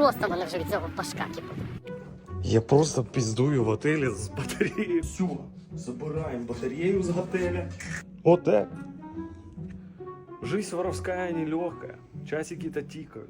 просто мене вже від цього башка кипить. Я просто піздую в готелі з батареєю. Все, забираємо батарею з готеля. Отак. Жизнь воровская нелегкая. Часики-то тікають.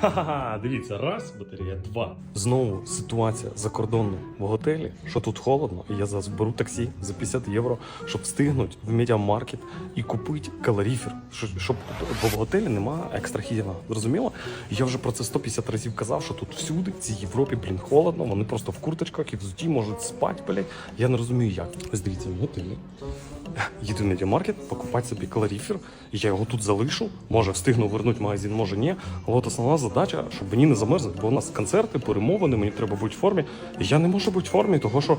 Ха-ха, дивіться, раз батарея, два. Знову ситуація закордонна в готелі, що тут холодно, і я зараз беру таксі за 50 євро, щоб встигнути в медіамаркет і купити калоріфер. Щоб, бо в готелі немає екстрахігіна. Зрозуміло? Я вже про це 150 разів казав, що тут всюди, в цій Європі, блін, холодно, вони просто в курточках і взуті можуть спати, блядь. Я не розумію, як. Ось дивіться, в готелі. Їду в медіамаркет, покупати собі калоріфер, і я його тут залишу. Може встигну вернути магазин, може ні. Але от основна задача, щоб мені не замерзнути, бо у нас концерти, перемовини, мені треба бути в формі. І я не можу бути в формі, того що.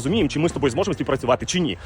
зрозуміємо, чи ми з тобою зможемо співпрацювати чи ні.